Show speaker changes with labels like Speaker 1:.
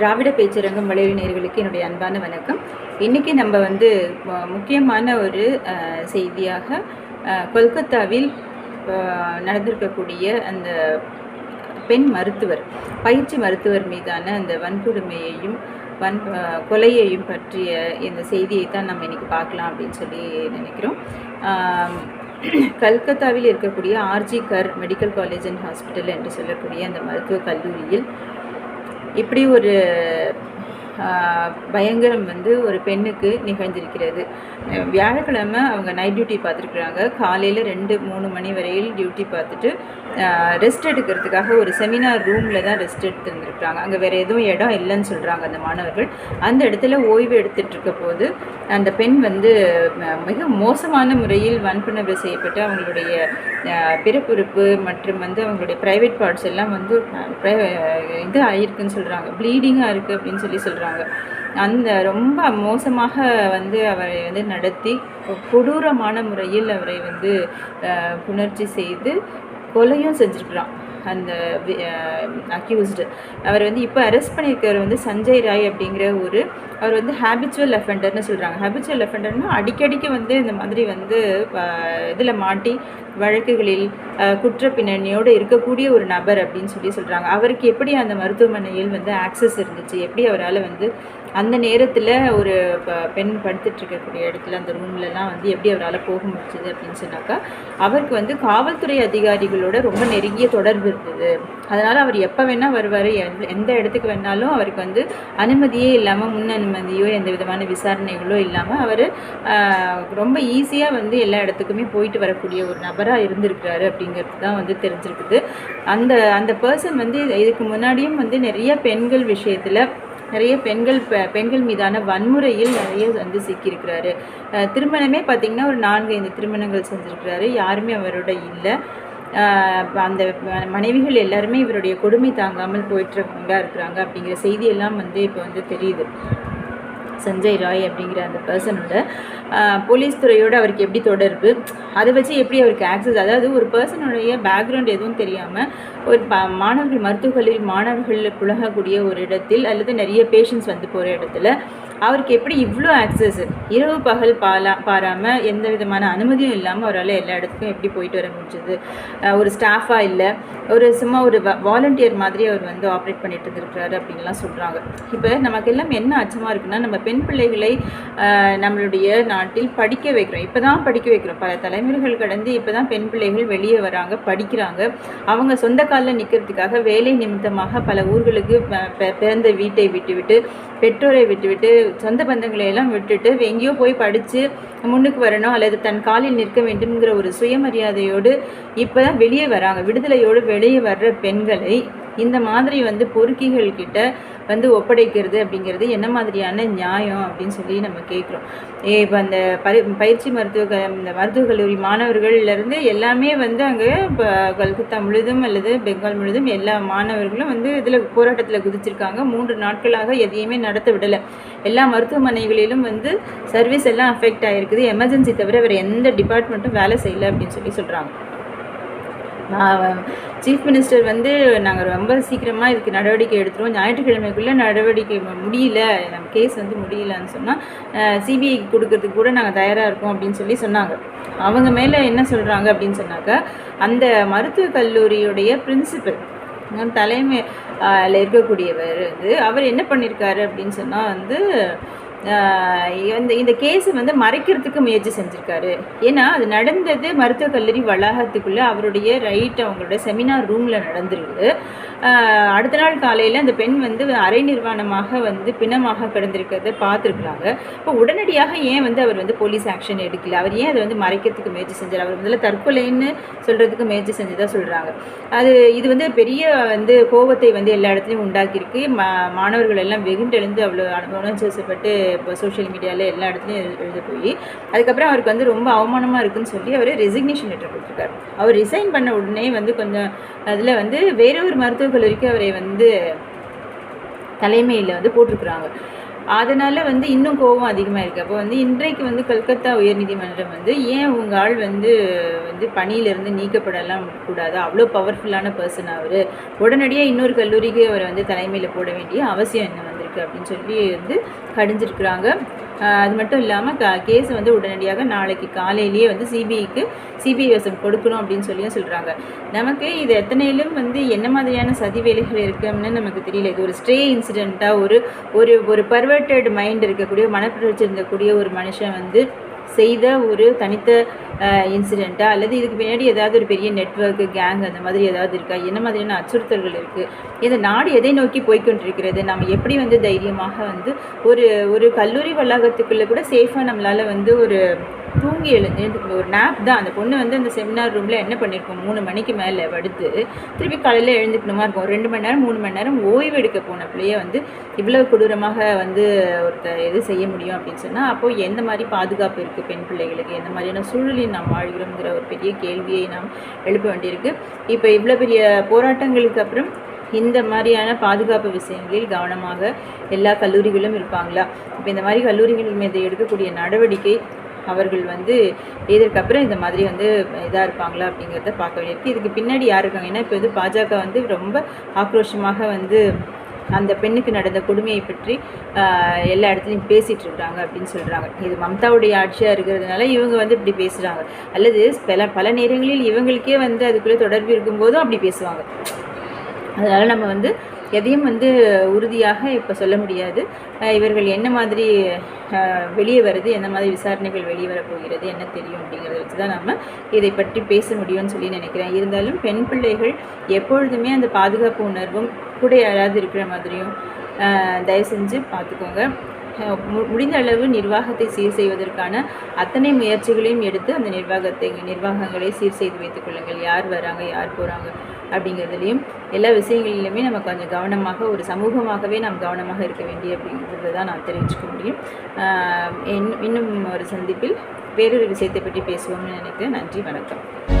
Speaker 1: திராவிட பேச்சரங்கம் வலையொலி நேர்களுக்கு என்னுடைய அன்பான வணக்கம். இன்றைக்கி நம்ம வந்து முக்கியமான ஒரு செய்தியாக கொல்கத்தாவில் நடந்திருக்கக்கூடிய அந்த பெண் மருத்துவர் பயிற்சி மருத்துவர் மீதான அந்த வன்கொடுமையையும் வன் கொலையையும் பற்றிய இந்த செய்தியை தான் நம்ம இன்றைக்கி பார்க்கலாம் அப்படின்னு சொல்லி நினைக்கிறோம். கல்கத்தாவில் இருக்கக்கூடிய R G Kar medical college and hospital என்று சொல்லக்கூடிய அந்த மருத்துவக் கல்லூரியில் இப்படி ஒரு பயங்கரம் வந்து ஒரு பெண்ணுக்கு நிகழ்ந்திருக்கிறது. வியாழக்கிழமை அவங்க நைட் டியூட்டி பார்த்துருக்குறாங்க. காலையில் ரெண்டு மூணு மணி வரையில் டியூட்டி பார்த்துட்டு ரெஸ்ட் எடுக்கிறதுக்காக ஒரு செமினார் ரூமில் தான் ரெஸ்ட் எடுத்துருந்துருக்குறாங்க. அங்கே வேறு எதுவும் இடம் இல்லைன்னு சொல்கிறாங்க அந்த மாணவர்கள். அந்த இடத்துல ஓய்வு எடுத்துட்டு இருக்க போது அந்த பெண் வந்து மிக மோசமான முறையில் வன்புணர்வு செய்யப்பட்டு அவங்களுடைய பிறப்புறுப்பு மற்றும் வந்து அவங்களுடைய ப்ரைவேட் பார்ட்ஸ் எல்லாம் வந்து இது ஆகிருக்குன்னு சொல்கிறாங்க ப்ளீடிங்காக இருக்குது அப்படின்னு சொல்லி சொல்கிறாங்க அந்த ரொம்ப மோசமாக வந்து அவரை வந்து நடத்தி கொடூரமான முறையில் அவரை வந்து புணர்ச்சி செய்து கொலையும் செஞ்சுருக்குறான். அந்த அக்யூஸ்டு அவர் வந்து இப்போ அரெஸ்ட் பண்ணியிருக்கிறவர் வந்து சஞ்சய் ராய் அப்படிங்கிற ஒரு அவர் வந்து ஹேபிச்சுவல் அஃபெண்டர்னு சொல்கிறாங்க ஹேபிச்சுவல் அஃபெண்டர்னா அடிக்கடிக்கு வந்து இந்த மாதிரி வந்து இதில் மாட்டி வழக்குகளில் குற்ற பின்னணியோடு இருக்கக்கூடிய ஒரு நபர் அப்படின்னு சொல்லி சொல்கிறாங்க அவருக்கு எப்படி அந்த மருத்துவமனையில் வந்து ஆக்சஸ் இருந்துச்சு? எப்படி அவரால் வந்து அந்த நேரத்தில் ஒரு ப- பெண் படுத்துட்டு இருக்கக்கூடிய இடத்துல அந்த ரூம்லலாம் வந்து எப்படி அவரால் போக முடிஞ்சது அப்படின்னு சொன்னாக்கா அவருக்கு வந்து காவல்துறை அதிகாரிகளோட ரொம்ப நெருங்கிய தொடர்பு இருந்தது அதனால் அவர் எப்போ வேணால் வருவார் எந்த இடத்துக்கு வேணாலும் அவருக்கு வந்து அனுமதியே இல்லாமல் முன் அனுமதியோ எந்த விதமான விசாரணைகளோ இல்லாமல் அவர் ரொம்ப ஈஸியாக வந்து எல்லா இடத்துக்குமே போயிட்டு வரக்கூடிய ஒரு நபராக இருந்திருக்கிறாரு அப்படிங்கிறது தான் வந்து தெரிஞ்சிருக்குது. அந்த அந்த பர்சன் வந்து இதுக்கு முன்னாடியும் வந்து நிறைய பெண்கள் விஷயத்தில் நிறைய பெண்கள் பெண்கள் மீதான வன்முறையில் நிறைய வந்து சிக்கியிருக்கிறாரு. திருமணமே பார்த்திங்கன்னா ஒரு நான்கு ஐந்து திருமணங்கள் செஞ்சுருக்கிறாரு. யாருமே அவரோட இல்லை. அந்த மனைவிகள் எல்லாருமே இவருடைய கொடுமை தாங்காமல் போயிட்டுருக்கவங்களா இருக்கிறாங்க அப்படிங்கிற செய்தியெல்லாம் வந்து இப்போ வந்து தெரியுது. சஞ்சய் ராய் அப்படிங்கிற அந்த பர்சனோட போலீஸ் துறையோடு அவருக்கு எப்படி தொடர்பு? அதை வச்சு எப்படி அவருக்கு ஆக்சஸ் அதாவது ஒரு பர்சனுடைய பேக்ரவுண்ட் எதுவும் தெரியாமல் ஒரு ப மாணவர்கள் மருத்துவக்கல்லூரி மாணவர்களில் மாணவர்கள் புழகக்கூடிய ஒரு இடத்தில் அல்லது நிறைய பேஷண்ட்ஸ் வந்து போகிற இடத்துல அவருக்கு எப்படி இவ்வளோ ஆக்சஸ் இரவு பகல் பாலா பாராமல் எந்த விதமான அனுமதியும் இல்லாமல் அவரால் எல்லா இடத்துக்கும் எப்படி போயிட்டு வர முடிஞ்சது? ஒரு ஸ்டாஃபாக இல்லை ஒரு சும்மா ஒரு வாலண்டியர் மாதிரி அவர் வந்து ஆப்ரேட் பண்ணிட்டு இருந்திருக்கிறாரு அப்படின்லாம் சொல்கிறாங்க இப்போ நமக்கு எல்லாம் என்ன அச்சமாக இருக்குன்னா நம்ம பெண் பிள்ளைகளை நம்மளுடைய நாட்டில் படிக்க வைக்கிறோம். இப்போ தான் படிக்க வைக்கிறோம். பல தலைமுறைகள் கடந்து இப்போ தான் பெண் பிள்ளைகள் வெளியே வராங்க படிக்கிறாங்க. அவங்க சொந்த காலில் நிற்கிறதுக்காக வேலை நிமித்தமாக பல ஊர்களுக்கு ப- பிறந்த வீட்டை விட்டுவிட்டு பெற்றோரை விட்டுவிட்டு சொந்த பந்தங்களை எல்லாம் விட்டுட்டு எங்கேயோ போய் படித்து முன்னுக்கு வரணும் அல்லது தன் காலில் நிற்க வேண்டும்ங்கிற ஒரு சுயமரியாதையோடு இப்போ தான் வெளியே வராங்க. விடுதலையோடு வெளியே வர்ற பெண்களை இந்த மாதிரி வந்து பொறுக்கிகள் கிட்ட வந்து ஒப்படைக்கிறது அப்படிங்கிறது என்ன மாதிரியான நியாயம் அப்படின்னு சொல்லி நம்ம கேட்குறோம் இப்போ அந்த பரி பயிற்சி மருத்துவ க இந்த மருத்துவக் கல்லூரி மாணவர்கள்லேருந்து எல்லாமே வந்து அங்கே இப்போ கல்கத்தா முழுதும் அல்லது பெங்கால் முழுதும் எல்லா மாணவர்களும் வந்து இதில் போராட்டத்தில் குதிச்சிருக்காங்க. மூன்று நாட்களாக எதையுமே நடத்த விடலை. எல்லா மருத்துவமனைகளிலும் வந்து சர்வீஸ் எல்லாம் அஃபெக்ட் ஆகிருக்குது எமர்ஜென்சி தவிர வேறு எந்த டிபார்ட்மெண்ட்டும் வேலை செய்யலை அப்படின்னு சொல்லி சொல்கிறாங்க சீஃப் மினிஸ்டர் வந்து நாங்கள் ரொம்ப சீக்கிரமாக இதுக்கு நடவடிக்கை எடுத்துருவோம். ஞாயிற்றுக்கிழமைக்குள்ளே நடவடிக்கை முடியல. நம்ம கேஸ் வந்து முடியலன்னு சொன்னால் சிபிஐக்கு கொடுக்கறதுக்கு கூட நாங்கள் தயாராக இருக்கோம் அப்படின்னு சொல்லி சொன்னாங்க. அவங்க மேலே என்ன சொல்கிறாங்க அப்படின்னு சொன்னாக்கா அந்த மருத்துவக் கல்லூரியுடைய பிரின்சிபல் தலைமை இருக்கக்கூடியவர் வந்து அவர் என்ன பண்ணியிருக்காரு அப்படின்னு சொன்னால் வந்து இந்த இந்த கேஸை வந்து மறைக்கிறதுக்கு முயற்சி செஞ்சுருக்காரு. ஏன்னா அது நடந்தது மருத்துவக் கல்லூரி வளாகத்துக்குள்ளே அவருடைய ரைட் அவங்களோட செமினார் ரூமில் நடந்துருக்குது அடுத்த நாள் காலையில் அந்த பெண் வந்து அரை நிர்வாணமாக வந்து பிணமாக கிடந்திருக்கிறத பார்த்துருக்குறாங்க. இப்போ உடனடியாக ஏன் வந்து அவர் வந்து போலீஸ் ஆக்ஷன் எடுக்கல? அவர் ஏன் அதை வந்து மறைக்கிறதுக்கு முயற்சி செஞ்சார்? அவர் முதல்ல தற்கொலைன்னு சொல்கிறதுக்கு முயற்சி செஞ்சதாக சொல்கிறாங்க அது இது வந்து பெரிய வந்து கோபத்தை வந்து எல்லா இடத்துலையும் உண்டாக்கியிருக்கு. மா மாணவர்கள் எல்லாம் வெகுண்டெழுந்து அவ்வளோ உணர்ச்சிவசப்பட்டு இப்போ சோஷியல் மீடியாவில் எல்லா இடத்துலையும் எழுத போய் அதுக்கப்புறம் அவருக்கு வந்து ரொம்ப அவமானமாக இருக்குன்னு சொல்லி அவர் ரெசிக்னேஷன் லெட்டர் கொடுத்துருக்காரு. அவர் ரிசைன் பண்ண உடனே வந்து கொஞ்சம் அதில் வந்து வேற ஒரு மருத்துவக் கல்லூரிக்கு அவரை வந்து தலைமையில் வந்து போட்டிருக்கிறாங்க. அதனால் வந்து இன்னும் கோபம் அதிகமாக இருக்குது அப்போ வந்து இன்றைக்கு வந்து கல்கத்தா உயர்நீதிமன்றம் வந்து ஏன் உங்கள் ஆள் வந்து வந்து பணியிலிருந்து நீக்கப்படலாம் கூடாது? அவ்வளோ பவர்ஃபுல்லான பர்சன் அவர். உடனடியாக இன்னொரு கல்லூரிக்கு அவரை வந்து தலைமையில் போட வேண்டிய அவசியம் என்ன இருக்குது அப்படின்னு சொல்லி வந்து கடிஞ்சிருக்கிறாங்க. அது மட்டும் இல்லாமல் க கேஸ் வந்து உடனடியாக நாளைக்கு காலையிலேயே வந்து சிபிஐக்கு சிபிஐ வசம் கொடுக்கணும் அப்படின்னு சொல்லியும் சொல்கிறாங்க நமக்கு இது எத்தனையிலும் வந்து என்ன மாதிரியான சதி வேலைகள் இருக்குன்னு நமக்கு தெரியல. இது ஒரு ஸ்ட்ரே இன்சிடெண்ட்டாக ஒரு ஒரு ஒரு பர்வர்டட் மைண்ட் இருக்கக்கூடிய மனப்பிரட்சி இருக்கக்கூடிய ஒரு மனுஷன் வந்து செய்த ஒரு தனித்த இன்சிடெண்ட்டா அல்லது இதுக்கு பின்னாடி ஏதாவது ஒரு பெரிய நெட்வொர்க்கு கேங் அந்த மாதிரி ஏதாவது இருக்கா? என்ன மாதிரியான அச்சுறுத்தல்கள் இருக்குது இந்த நாடு எதை நோக்கி போய்க்கொண்டிருக்கிறது? நம்ம எப்படி வந்து தைரியமாக வந்து ஒரு ஒரு கல்லூரி வளாகத்துக்குள்ளே கூட சேஃபாக நம்மளால் வந்து ஒரு தூங்கி எழுந்து ஒரு நேப் தான். அந்த பொண்ணு வந்து அந்த செமினார் ரூமில் என்ன பண்ணியிருக்கோம் மூணு மணிக்கு மேலே படுத்து திருப்பி காலையில் எழுந்துக்கணுமா இருக்கும். ரெண்டு மணி நேரம் மூணு மணி நேரம் ஓய்வு எடுக்க போன பிள்ளைய வந்து இவ்வளோ கொடூரமாக வந்து ஒருத்தர் எது செய்ய முடியும் அப்படின்னு சொன்னால் அப்போது எந்த மாதிரி பாதுகாப்பு இருக்குது பெண் பிள்ளைகளுக்கு? எந்த மாதிரியான சூழலில் நாம் வாழ்கிறோங்கிற ஒரு பெரிய கேள்வியை நாம் எழுப்ப வேண்டியிருக்கு. இப்போ இவ்வளோ பெரிய போராட்டங்களுக்கு அப்புறம் இந்த மாதிரியான பாதுகாப்பு விஷயங்களில் கவனமாக எல்லா கல்லூரிகளும் இருப்பாங்களா? இப்போ இந்த மாதிரி கல்லூரிகள் மீது எடுக்கக்கூடிய நடவடிக்கை அவர்கள் வந்து இதற்கப்புறம் இந்த மாதிரி வந்து இதாக இருப்பாங்களா அப்படிங்கிறத பார்க்க வேண்டியிருக்கு. இதுக்கு பின்னாடி யார் இருக்காங்க? ஏன்னா இப்போ வந்து பாஜக வந்து ரொம்ப ஆக்ரோஷமாக வந்து அந்த பெண்ணுக்கு நடந்த கொடுமையை பற்றி எல்லா இடத்துலையும் பேசிகிட்டு இருக்காங்க அப்படின்னு சொல்கிறாங்க இது மம்தாவுடைய ஆட்சியாக இருக்கிறதுனால இவங்க வந்து இப்படி பேசுகிறாங்க அல்லது பல பல நேரங்களில் இவங்களுக்கே வந்து அதுக்குள்ளே தொடர்பு இருக்கும்போதும் அப்படி பேசுவாங்க. அதனால் நம்ம வந்து எதையும் வந்து உறுதியாக இப்போ சொல்ல முடியாது. இவர்கள் என்ன மாதிரி வெளியே வருது என்ன மாதிரி விசாரணைகள் வெளியே வரப்போகிறது என்ன தெரியும் அப்படிங்கிறத வச்சு தான் நம்ம இதை பற்றி பேச முடியும்னு சொல்லி நினைக்கிறேன். இருந்தாலும் பெண் பிள்ளைகள் எப்பொழுதுமே அந்த பாதுகாப்பு உணர்வும் கூட யாராவது இருக்கிற மாதிரியும் தயவு செஞ்சு பார்த்துக்கோங்க. மு- முடிந்த அளவு நிர்வாகத்தை சீர் செய்வதற்கான அத்தனை முயற்சிகளையும் எடுத்து அந்த நிர்வாகத்தை நிர்வாகங்களை சீர் செய்து வைத்துக் கொள்ளுங்கள். யார் வராங்க யார் போகிறாங்க அப்படிங்கிறதுலையும் எல்லா விஷயங்களிலுமே நம்ம கொஞ்சம் கவனமாக ஒரு சமூகமாகவே நாம் கவனமாக இருக்க வேண்டிய அப்படிங்கிறத தான் நான் தெரிவிச்சுக்க முடியும். இன்- இன்னும் ஒரு சந்திப்பில் வேறொரு விஷயத்தை பற்றி பேசுவோம்னு நினைக்கிறேன். நன்றி வணக்கம்.